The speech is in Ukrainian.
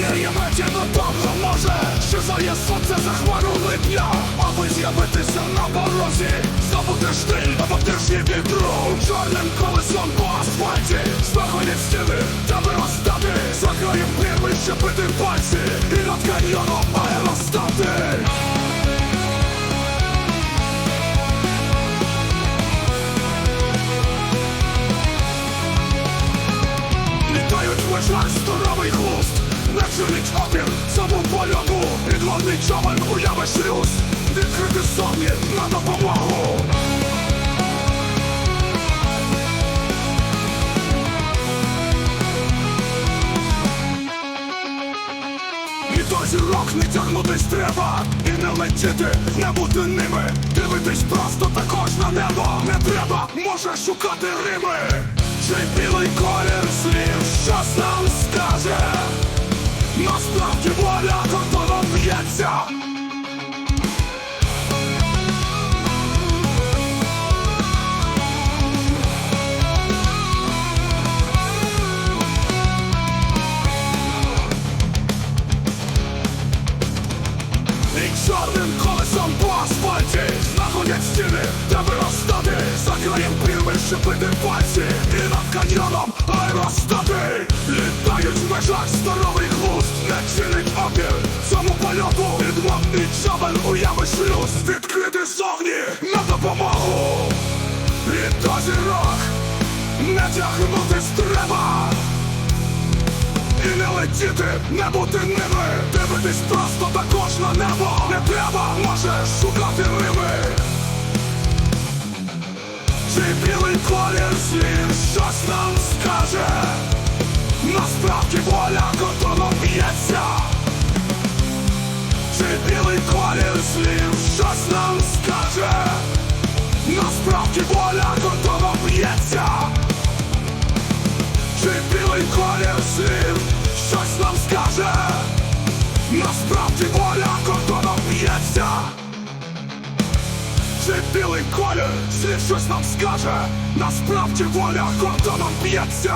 Єметі надовго може Щезає сонце за хмару липня Аби з'явитися на порозі. Забути штиль на потижні вітру. Чорним колесом по асфальті. Знаходять стіни та виростати За краєм прірви щепити пальці. І над каньйоном аеростати Літають в межах здоровий хвост Не чинить опір цьому польоту Підводний човен уяви шлюз Відкрити собі на допомогу. І до зірок не тягнутись треба. І не летіти, не бути ними. Дивитись просто також на небо. Не треба, може шукати рими. Чи білий колір слів щось чорним колесом по асфальті. Знаходять стіни, де виростати. За краєм прірви щепити пальці. І над каньйоном аеростати Літають в межах здоровий глузд. Не чинить опір цьому польоту. Підводний човен уяви шлюз. Відкрити зовні на допомогу. І до зірок не тягнутись треба летіти, не бути ними Дивитись просто також на небо. Не треба, може шукати рими Чи білий колір слів щось нам скаже? Насправді воля кордоном б'ється. Чи білий колір слів щось нам скаже? Насправді воля кордоном б'ється. Чи білий колір Чи білий колір слів щось нам скаже. Насправді воля кордоном б'ється